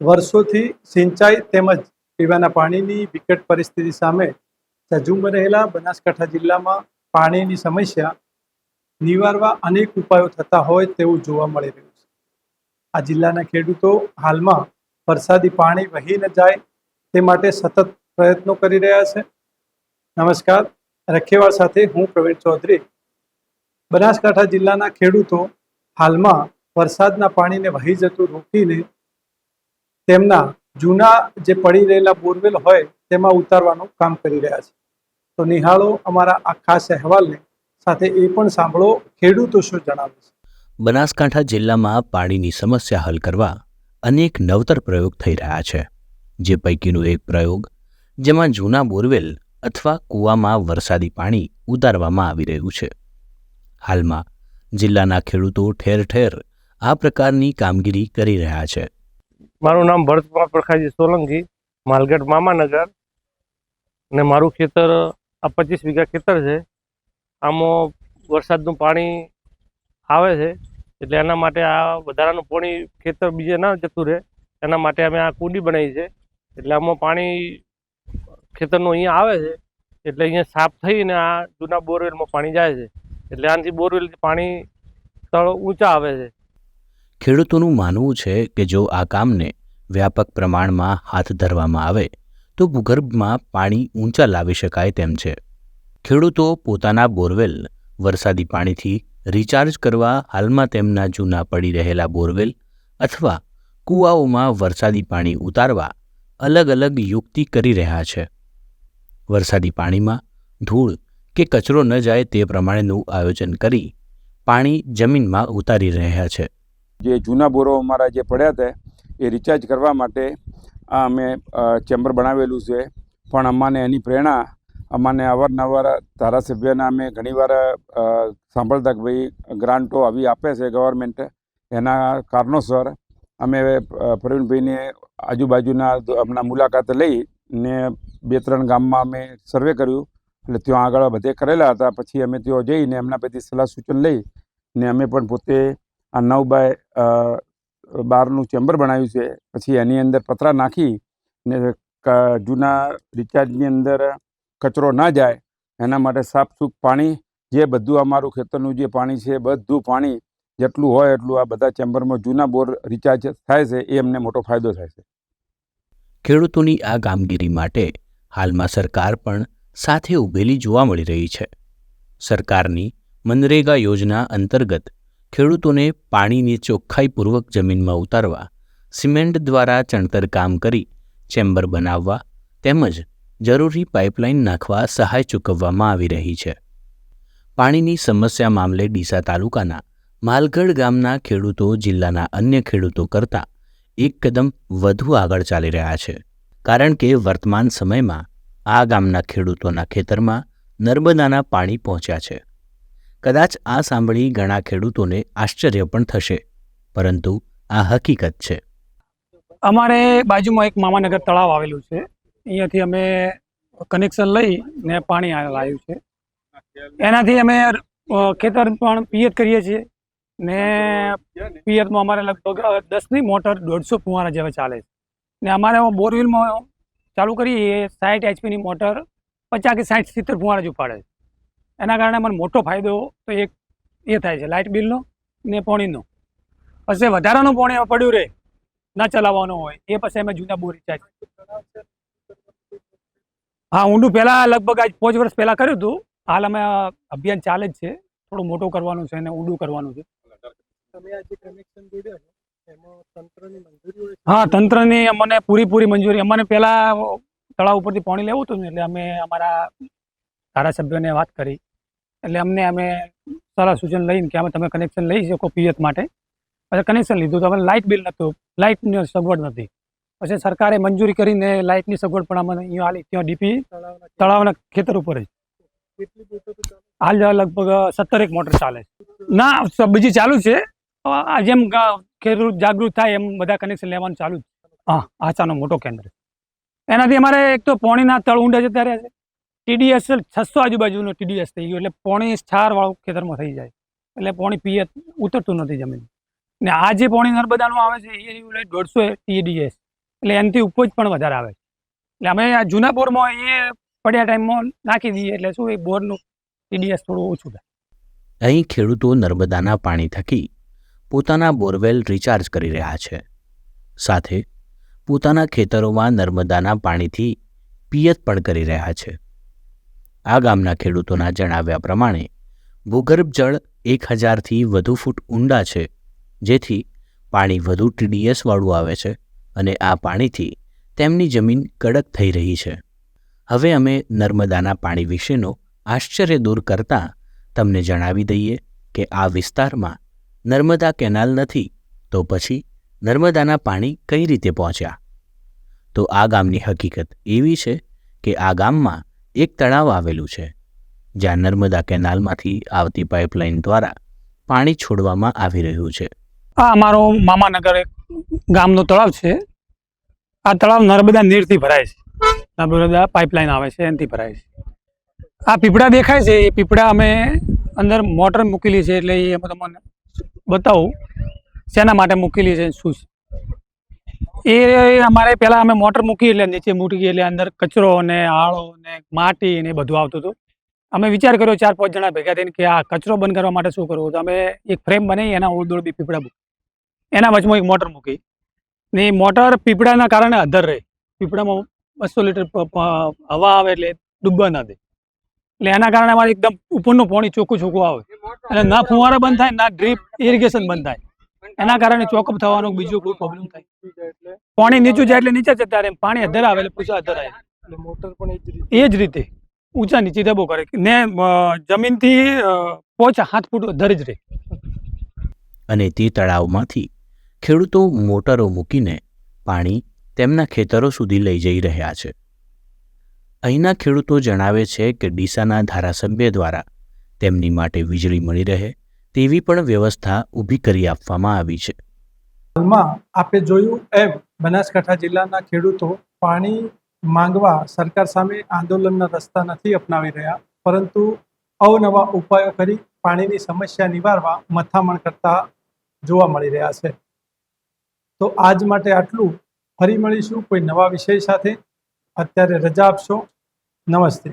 વર્ષોથી સિંચાઈ તેમજ પીવાના પાણીની વિકટ પરિસ્થિતિ સામે સજુમ રહેલા બનાસકાંઠા જિલ્લામાં પાણીની સમસ્યા નિવારવા અનેક ઉપાયો થતા હોય તેવું જોવા મળી રહ્યું છે. આ જિલ્લાના ખેડૂતો હાલમાં વરસાદી પાણી વહી ન જાય તે માટે સતત પ્રયત્નો કરી રહ્યા છે. નમસ્કાર, રખેવાળ સાથે હું પ્રવીણ ચૌધરી. બનાસકાંઠા જિલ્લાના ખેડૂતો હાલમાં વરસાદના પાણીને વહી જતું રોકીને તેમના જૂના જે પડી રહેલા બોરવેલ હોય, તેમાં ઉતારવાનું કામ કરી રહ્યા છે. તો નિહાળો અમારા આ ખાસ અહેવાલને. સાથે એ પણ સાંભળો, ખેડૂતો શું જણાવે છે? બનાસકાંઠા જિલ્લામાં પાણીની સમસ્યા હલ કરવા અનેક નવતર પ્રયોગ થઈ રહ્યા છે. જે પૈકીનો એક પ્રયોગ, જેમાં જૂના બોરવેલ અથવા કૂવામાં વરસાદી પાણી ઉતારવામાં આવી રહ્યું છે. હાલમાં જિલ્લાના ખેડૂતો ઠેર ઠેર આ પ્રકારની કામગીરી કરી રહ્યા છે. મારું નામ ભરતકુમાર પ્રખાજી સોલંકી, માલગઢ મામાનગર ને મારું ખેતર, આ પચીસ વીઘા ખેતર છે. આમાં વરસાદનું પાણી આવે છે, એટલે એના માટે આ વધારાનું પાણી ખેતર બીજે ના જતું રહે. એના માટે અમે આ કુંડી બનાવી છે. એટલે આમાં પાણી ખેતરનું અહીંયા આવે છે, એટલે અહીંયા સાફ થઈને આ જૂના બોરવેલમાં પાણી જાય છે. એટલે આનાથી બોરવેલથી પાણી તળ ઊંચા આવે છે. ખેડૂતોનું માનવું છે કે જો આ કામને વ્યાપક પ્રમાણમાં હાથ ધરવામાં આવે, તો ભૂગર્ભમાં પાણી ઊંચા લાવી શકાય તેમ છે. ખેડૂતો પોતાના બોરવેલ વરસાદી પાણીથી રિચાર્જ કરવા હાલમાં તેમના જૂના પડી રહેલા બોરવેલ અથવા કૂવાઓમાં વરસાદી પાણી ઉતારવા અલગ અલગ યુક્તિ કરી રહ્યા છે. વરસાદી પાણીમાં ધૂળ કે કચરો ન જાય તે પ્રમાણેનું આયોજન કરી પાણી જમીનમાં ઉતારી રહ્યા છે. જે જૂના બોરો અમારા જે પડ્યા હતા, એ રિચાર્જ કરવા માટે આ અમે ચેમ્બર બનાવેલું છે. પણ અમાને એની પ્રેરણા, અમાને અવારનવાર ધારાસભ્યના અમે ઘણીવાર સાંભળતા કે ભાઈ, ગ્રાન્ટો આવી આપે છે ગવર્મેન્ટ એના કારણોસર અમે પ્રવીણભાઈને આજુબાજુના હમણાં મુલાકાત લઈ ને બે ત્રણ ગામમાં અમે સર્વે કર્યું. એટલે ત્યાં આગળ બધે કરેલા હતા. પછી અમે ત્યાં જઈને એમના પછી સલાહ સૂચન લઈ ને અમે પણ પોતે આ નવ બાય બારનું ચેમ્બર બનાવ્યું છે. પછી એની અંદર પતરા નાખી ને જૂના રિચાર્જની અંદર કચરો ના જાય, એના માટે સાફસૂફ પાણી, જે બધું અમારું ખેતરનું જે પાણી છે, બધું પાણી જેટલું હોય એટલું આ બધા ચેમ્બરમાં જૂના બોર રિચાર્જ થાય છે, એ અમને મોટો ફાયદો થાય છે. ખેડૂતોની આ કામગીરી માટે હાલમાં સરકાર પણ સાથે ઊભેલી જોવા મળી રહી છે. સરકારની મનરેગા યોજના અંતર્ગત ખેડૂતોને પાણીની ચોખ્ખાઈપૂર્વક જમીનમાં ઉતારવા, સિમેન્ટ દ્વારા ચણતર કામ કરી, ચેમ્બર બનાવવા તેમજ જરૂરી પાઇપલાઇન નાખવા સહાય ચૂકવવામાં આવી રહી છે. પાણીની સમસ્યા મામલે ડીસા તાલુકાના માલગઢ ગામના ખેડૂતો જિલ્લાના અન્ય ખેડૂતો કરતાં એક કદમ વધુ આગળ ચાલી રહ્યા છે. કારણ કે વર્તમાન સમયમાં આ ગામના ખેડૂતોના ખેતરમાં નર્મદાના પાણી પહોંચ્યા છે. કદાચ આ સાંભળી ઘણા ખેડૂતોને આશ્ચર્ય પણ થશે, પરંતુ આ હકીકત છે. અમારે બાજુમાં એક મામાનગર તળાવ આવેલું છે. અહીંયાથી અમે કનેક્શન લઈ ને પાણી લાવ્યું છે. એનાથી અમે ખેતર પણ પિયત કરીએ છીએ ને પિયતમાં અમારે લગભગ દસની મોટર દોઢસો ફુવારા જેવા ચાલે છે. ને અમારે બોરવેલમાં ચાલુ કરીએ સાઠ એચપીની મોટર પચાસ કે સાઠ સિત્તેર ફુવારા જ ઉપાડે છે. એના કારણે મને મોટો ફાયદો તો એક એ થાય છે લાઇટ બિલનો ને પોણીનો. પછી વધારાનું પોણી પડ્યું રહે ના ચલાવવાનો હોય એ પછી અમે જૂના બોર રિચાર્જ હા ઊંડું પહેલા લગભગ આજ પાંચ વર્ષ પહેલાં કર્યું હતું. હાલ અમે અભિયાન ચાલે જ છે. થોડું મોટું કરવાનું છે અને ઊંડું કરવાનું છે? હા તંત્રની અમને પૂરીપૂરી મંજૂરી. અમને પહેલા તળાવ ઉપરથી પાણી લેવું હતું ને એટલે અમે અમારા ધારાસભ્યોને વાત કરી. એટલે અમને, અમે સારા સૂચન લઈને કે અમે તમે કનેક્શન લઈ શકો પિયત માટે. પછી કનેક્શન લીધું તો અમે લાઇટ બિલ નહોતું. લાઇટની સગવડ નથી પછી સરકારે મંજૂરી કરીને લાઇટની સગવડ પણ અમને અહીંયા આલી. ત્યાં ડીપી તળાવના ખેતર ઉપર જ. હાલ લગભગ સત્તર એક મોટર ચાલે છે. ના બીજી ચાલુ છે. જેમ ખેડૂત જાગૃત થાય એમ બધા કનેક્શન લેવાનું ચાલુ જ હા આચાનો મોટો કેન્દ્ર એનાથી અમારે એક તો પોણીના તળ ઊંડા જતા રહ્યા છે. ટીડીએસ છસો આજુબાજુનો ટીડીએસ થઈ ગયો એટલે પોણી વાળું ખેતરમાં થઈ જાય. એટલે પોણી પીએ ઉતરતું નથી જમીન. ને આ જે પોણી નર્મદાનું આવે છે, એ દોઢસો ટીડીએસ એટલે એનાથી ઉપજ પણ વધારે આવે એટલે અમે આ જૂના બોરમાં એ પડ્યા ટાઈમમાં નાખી દઈએ એટલે શું એ બોરનું ટીડીએસ થોડું ઓછું થાય. અહીં ખેડૂતો નર્મદાના પાણી થકી પોતાના બોરવેલ રિચાર્જ કરી રહ્યા છે. સાથે પોતાના ખેતરોમાં નર્મદાના પાણીથી પિયત પણ કરી રહ્યા છે. આ ગામના ખેડૂતોના જણાવ્યા પ્રમાણે, ભૂગર્ભ જળ એક હજારથી વધુ ફૂટ ઊંડા છે, જેથી પાણી વધુ ટીડીએસ વાળું આવે છે અને આ પાણીથી તેમની જમીન કડક થઈ રહી છે. હવે અમે નર્મદાના પાણી વિશેનો આશ્ચર્ય દૂર કરતાં તમને જણાવી દઈએ કે આ વિસ્તારમાં નર્મદા કેનાલ નથી, તો પછી નર્મદાના પાણી કઈ રીતે પહોંચ્યા? તો આ ગામની હકીકત એવી છે કે આ ગામમાં એક તળાવ આવેલું છે, જ્યાં નર્મદા કેનાલમાંથી આવતી પાઇપલાઇન દ્વારા પાણી છોડવામાં આવી રહ્યું છે. આ અમારો મામાનગર એક ગામનો તળાવ છે. આ તળાવ નર્મદા નીરથી ભરાય છે. નર્મદા પાઇપલાઇન આવે છે, એનાથી ભરાય છે. આ પીપળા દેખાય છે. એ પીપળા અમે અંદર મોટર મૂકેલી છે એટલે એ અમે તમને બતાવું. શેના માટે મૂકેલી છે શું છે? એ અમારે પેલા અમે મોટર મૂકી એટલે નીચે મૂકી એટલે અંદર કચરો ને આળો ને માટી ને બધું આવતું હતું. અમે વિચાર કર્યો ચાર પાંચ જણા ભેગા થઈને કે આ કચરો બંધ કરવા માટે શું કરવું? તો અમે એક ફ્રેમ બનાવી એના ઓળદોળ બી પીપળા એના વચમાં એક મોટર મૂકી. ને મોટર પીપળાના કારણે અધર રહે. પીપળામાં બસો લીટર હવા આવે એટલે ડૂબવા ના દે. એટલે એના કારણે અમારે એકદમ ઉપરનું પાણી ચોખ્ખું ચોખ્ખું આવે. અને ના ફુવારા બંધ થાય, ના ડ્રીપ ઇરિગેશન બંધ થાય. એના કારણે ચોકઅપ થવાનો બીજો કોઈ પ્રોબ્લેમ થાય. પાણી નીચું જાય એટલે નીચે જતા રહે. પાણી અધર આવે એટલે પૂછા અધર આવે. મોટર પણ એ જ રીતે. ઊંચા નીચે દબો કરે. ને જમીનથી પોચ હાથ ફૂટ અધર જ રહે. અને તે તળાવમાંથી ખેડૂતો મોટરો મૂકીને પાણી તેમના ખેતરો સુધી લઈ જઈ રહ્યા છે. અહીંના ખેડૂતો જણાવે છે કે ડીસાના ધારાસભ્ય દ્વારા તેમની માટે વીજળી મળી રહે. તેવી પણ વ્યવસ્થા ઊભી કરી આપવામાં આવી છે. હાલમાં આપે જોયું એમ બનાસકાંઠા જિલ્લાના ખેડૂતો પાણી માંગવા સરકાર સામે આંદોલનના રસ્તા નથી અપનાવી રહ્યા, પરંતુ અવનવા ઉપાયો કરી પાણીની સમસ્યા નિવારવા મથામણ કરતા જોવા મળી રહ્યા છે. તો આજ માટે આટલું. ફરી મળીશું કોઈ નવા વિષય સાથે. અત્યારે રજા આપશો. નમસ્તે.